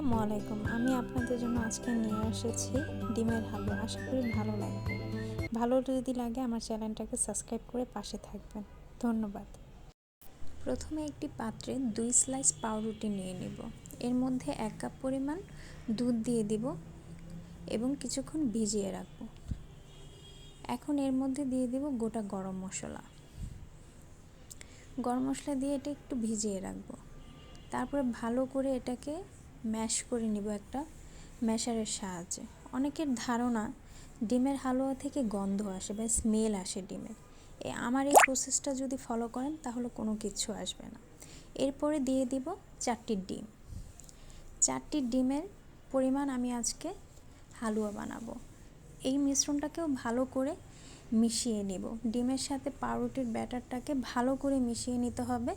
আসসালামু আলাইকুম। আমি আপনাদের জন্য আজকে নিয়ে এসেছি ডিমের হালুয়া। আশা করি ভালো লাগবে। ভালো যদি লাগে আমার চ্যানেলটাকে সাবস্ক্রাইব করে পাশে থাকবেন। ধন্যবাদ। প্রথমে একটি পাত্রে দুই স্লাইস পাউরুটি নিয়ে নিব। এর মধ্যে এক কাপ পরিমাণ দুধ দিয়ে দিব এবং কিছুক্ষণ ভিজিয়ে রাখব। এখন এর মধ্যে দিয়ে দিব গোটা গরম মশলা। গরম মশলা দিয়ে এটা একটু ভিজিয়ে রাখব। তারপরে ভালো করে এটাকে ম্যাশ করে নিব একটা ম্যাশারের সাহায্যে। অনেকের ধারণা ডিমের হালুয়া থেকে গন্ধ আসে বা স্মেল আসে ডিমের। এ আমার এই প্রসেসটা যদি ফলো করেন তাহলে কোনো কিছু আসবে না। এরপরে দিয়ে দিব চারটি ডিম। চারটি ডিমের পরিমাণ আমি আজকে হালুয়া বানাবো। এই মিশ্রণটাকেও ভালো করে মিশিয়ে নেব। ডিমের সাথে পাউরুটির ব্যাটারটাকে ভালো করে মিশিয়ে নিতে হবে।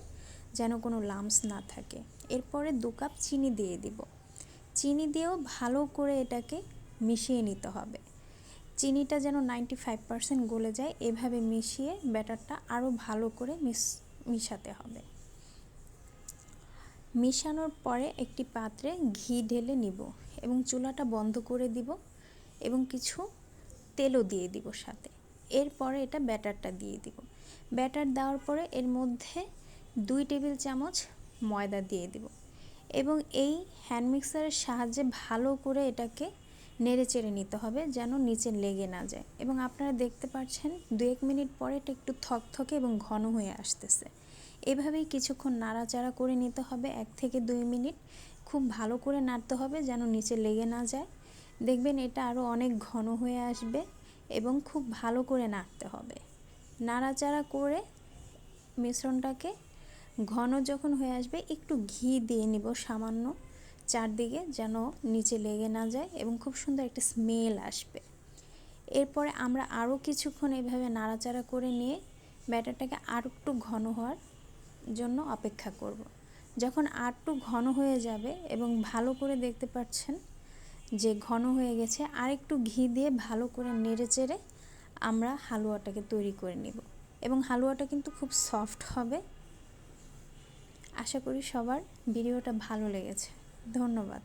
যেন কোনো লামস না থাকে। এরপরে দু কাপ চিনি দিয়ে দিব। চিনি দিয়েও ভালো করে এটাকে মিশিয়ে নিতে হবে। চিনিটা যেন নাইনটি ফাইভ পারসেন্ট গলে যায়, এভাবে মিশিয়ে ব্যাটারটা আরও ভালো করে মিস মিশাতে হবে। মিশানোর পরে একটি পাত্রে ঘি ঢেলে নিব এবং চুলাটা বন্ধ করে দিব এবং কিছু তেলও দিয়ে দিব সাথে। এরপরে এটা ব্যাটারটা দিয়ে দিব। ব্যাটার দেওয়ার পরে এর মধ্যে দুই টেবিল চামচ ময়দা দিয়ে দিব এবং এই হ্যান্ড মিক্সারের সাহায্যে ভালো করে এটাকে নেড়ে চেড়ে নিতে হবে যেন নিচে লেগে না যায়। এবং আপনারা দেখতে পাচ্ছেন দু এক মিনিট পরে এটা একটু থকথকে এবং ঘন হয়ে আসতেছে। এভাবেই কিছুক্ষণ নাড়াচাড়া করে নিতে হবে, এক থেকে দুই মিনিট খুব ভালো করে নাড়তে হবে যেন নিচে লেগে না যায়। দেখবেন এটা আরও অনেক ঘন হয়ে আসবে এবং খুব ভালো করে নাড়তে হবে। নাড়াচাড়া করে মিশ্রণটাকে ঘন যখন হয়ে আসবে, একটু ঘি দিয়ে নিব সামান্য চারদিকে যেন নিচে লেগে না যায় এবং খুব সুন্দর একটা স্মেল আসবে। এরপরে আমরা আরও কিছুক্ষণ এভাবে নাড়াচাড়া করে নিয়ে ব্যাটারটাকে আর একটু ঘন হওয়ার জন্য অপেক্ষা করব। যখন আর একটু ঘন হয়ে যাবে এবং ভালো করে দেখতে পাচ্ছেন যে ঘন হয়ে গেছে, আর একটু ঘি দিয়ে ভালো করে নেড়ে চেড়ে আমরা হালুয়াটাকে তৈরি করে নিব। এবং হালুয়াটা কিন্তু খুব সফট হবে। আশা করি সবার ভিডিওটা ভালো লেগেছে। ধন্যবাদ।